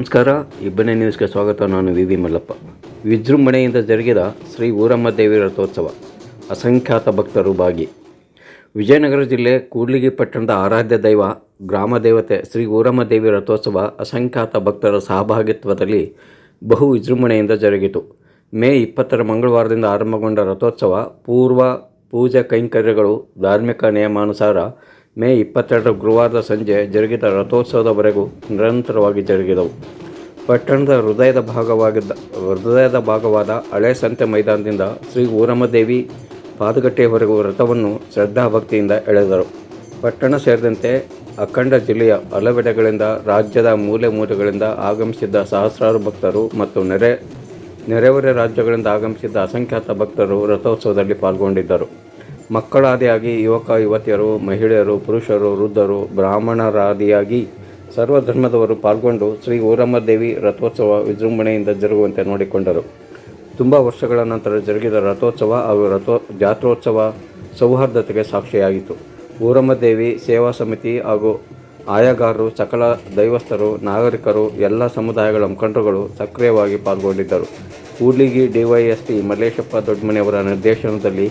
ನಮಸ್ಕಾರ, ಇಬ್ಬನೇ ನ್ಯೂಸ್ಗೆ ಸ್ವಾಗತ. ನಾನು ವಿ ವಿ ಮಲ್ಲಪ್ಪ. ವಿಜೃಂಭಣೆಯಿಂದ ಜರುಗಿದ ಶ್ರೀ ಊರಮ್ಮ ದೇವಿ ರಥೋತ್ಸವ. ಅಸಂಖ್ಯಾತ ಭಕ್ತರು ಭಾಗಿ. ವಿಜಯನಗರ ಜಿಲ್ಲೆ ಕೂಡ್ಲಿಗಿ ಪಟ್ಟಣದ ಆರಾಧ್ಯ ದೈವ, ಗ್ರಾಮ ದೇವತೆ ಶ್ರೀ ಊರಮ್ಮ ದೇವಿ ರಥೋತ್ಸವ ಅಸಂಖ್ಯಾತ ಭಕ್ತರ ಸಹಭಾಗಿತ್ವದಲ್ಲಿ ಬಹು ವಿಜೃಂಭಣೆಯಿಂದ ಜರುಗಿತು. ಮೇ ಇಪ್ಪತ್ತರ ಮಂಗಳವಾರದಿಂದ ಆರಂಭಗೊಂಡ ರಥೋತ್ಸವ ಪೂರ್ವ ಪೂಜಾ ಕೈಂಕರ್ಯಗಳು ಧಾರ್ಮಿಕ ನಿಯಮಾನುಸಾರ ಮೇ ಇಪ್ಪತ್ತೆರಡರ ಗುರುವಾರದ ಸಂಜೆ ಜರುಗಿದ ರಥೋತ್ಸವದವರೆಗೂ ನಿರಂತರವಾಗಿ ಜರುಗಿದವು. ಪಟ್ಟಣದ ಹೃದಯದ ಭಾಗವಾಗಿದ್ದ, ಹೃದಯದ ಭಾಗವಾದ ಹಳೆ ಸಂತೆ ಮೈದಾನದಿಂದ ಶ್ರೀ ಊರಮ್ಮದೇವಿ ಪಾದಗಟ್ಟೆಯವರೆಗೂ ರಥವನ್ನು ಶ್ರದ್ಧಾಭಕ್ತಿಯಿಂದ ಎಳೆದರು. ಪಟ್ಟಣ ಸೇರಿದಂತೆ ಅಖಂಡ ಜಿಲ್ಲೆಯ ಹಲವೆಡೆಗಳಿಂದ ರಾಜ್ಯದ ಮೂಲೆ ಮೂಲೆಗಳಿಂದ ಆಗಮಿಸಿದ್ದ ಸಹಸ್ರಾರು ಭಕ್ತರು ಮತ್ತು ನೆರೆ, ನೆರೆಹೊರೆ ರಾಜ್ಯಗಳಿಂದ ಆಗಮಿಸಿದ್ದ ಅಸಂಖ್ಯಾತ ಭಕ್ತರು ರಥೋತ್ಸವದಲ್ಲಿ ಪಾಲ್ಗೊಂಡಿದ್ದರು. ಮಕ್ಕಳಾದಿಯಾಗಿ ಯುವಕ, ಯುವತಿಯರು, ಮಹಿಳೆಯರು, ಪುರುಷರು, ವೃದ್ಧರು, ಬ್ರಾಹ್ಮಣರಾದಿಯಾಗಿ ಸರ್ವಧರ್ಮದವರು ಪಾಲ್ಗೊಂಡು ಶ್ರೀ ಊರಮ್ಮ ದೇವಿ ರಥೋತ್ಸವ ವಿಜೃಂಭಣೆಯಿಂದ ಜರುಗುವಂತೆ ನೋಡಿಕೊಂಡರು. ತುಂಬ ವರ್ಷಗಳ ನಂತರ ಜರುಗಿದ ರಥೋತ್ಸವ ಹಾಗೂ ರಥೋ, ಜಾತ್ರೋತ್ಸವ ಸೌಹಾರ್ದತೆಗೆ ಸಾಕ್ಷಿಯಾಯಿತು ಊರಮ್ಮ ದೇವಿ, ಸೇವಾ ಸಮಿತಿ ಹಾಗೂ ಆಯಾಗಾರರು, ಸಕಲ ದೈವಸ್ಥರು, ನಾಗರಿಕರು, ಎಲ್ಲ ಸಮುದಾಯಗಳ ಮುಖಂಡರುಗಳು ಸಕ್ರಿಯವಾಗಿ ಪಾಲ್ಗೊಂಡಿದ್ದರು. ಕೂಡ್ಲಿಗಿ ಡಿವೈಎಸ್ಪಿ ಮಲ್ಲೇಶಪ್ಪ ದೊಡ್ಡಮನೆಯವರ ನಿರ್ದೇಶನದಲ್ಲಿ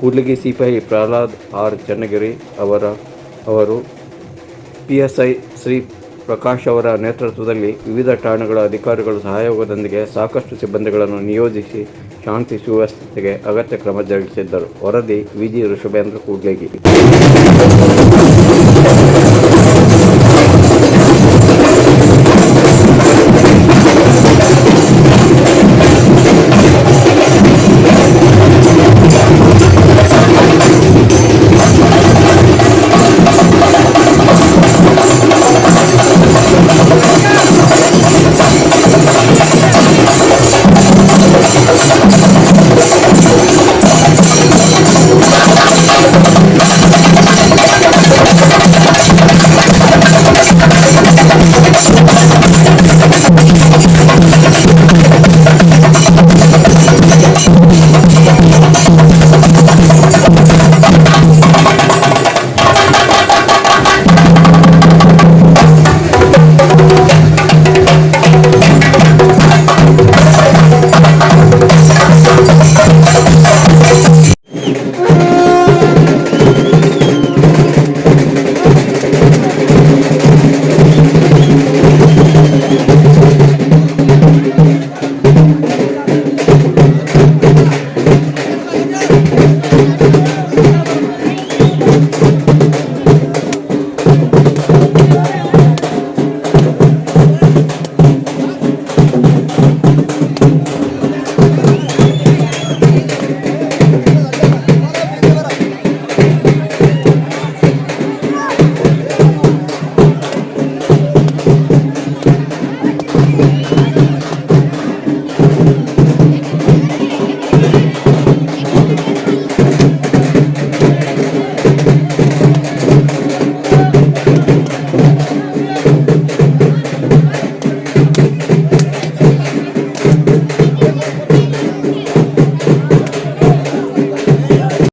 ಕೂಡ್ಲಿಗಿ ಸಿಪಾಯಿ ಪ್ರಹ್ಲಾದ್ ಆರ್. ಚನ್ನಗಿರಿ ಅವರ, ಅವರು P S I Shri Prakash ಅವರ ನೇತೃತ್ವದಲ್ಲಿ ವಿವಿಧ ಠಾಣೆಗಳ ಅಧಿಕಾರಿಗಳ ಸಹಯೋಗದೊಂದಿಗೆ ಸಾಕಷ್ಟು ಸಿಬ್ಬಂದಿಗಳನ್ನು ನಿಯೋಜಿಸಿ ಶಾಂತಿ ಸುವ್ಯವಸ್ಥೆಗೆ ಅಗತ್ಯ ಕ್ರಮ ಜರುಗಿಸಿದ್ದರು. ವರದಿ ವಿಜಿ ಋಷಭೇಂದ್ರ ಕೂಡ್ಲಿಗಿ.